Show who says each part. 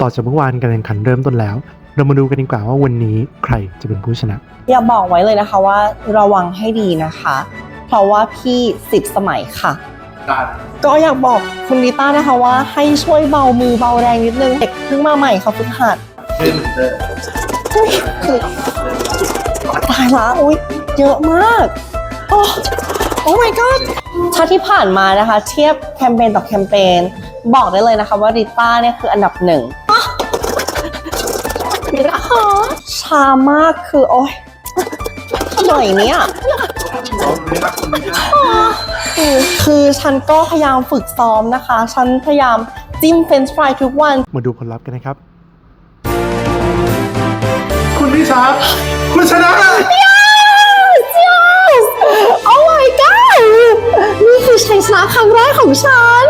Speaker 1: ต่อจากเมื่อวานการแข่งขันเริ่มต้นแล้ว เรามาดูกันดีกว่าว่าวันนี้ใครจะเป็นผู้ชนะ
Speaker 2: อย่าบอกไว้เลยนะคะว่าระวังให้ดีนะคะ เพราะว่าพี่สิบสมัยค่ะ ก็อยากบอกคุณลิต้านะคะว่าให้ช่วยเบามือเบาแรงนิดนึงเด็กเพิ่งมาใหม่ค่ะฝึกหัดอุ๊ยคือตายละอุ้ยเยอะมากโอ้โอ้ my god ถ้าที่ผ่านมานะคะ เทียบแคมเปญต่อแคมเปญบอกได้เลยนะคะว่าริต้าเนี่ยคืออันดับหนึ่งามากคือโอ้ยหน่อยเนี้ยคือคือฉันก็พยายามฝึกซ้อมนะคะ ฉันพยายามจิ้มเฟรนช์ฟรายทุกวัน
Speaker 1: มาดูผลลัพธ์กันนะครับ
Speaker 3: คุณพี่ชักคุณชนะ
Speaker 2: yes yes oh my god นี่คือชัยชนะครั้งแรกของฉัน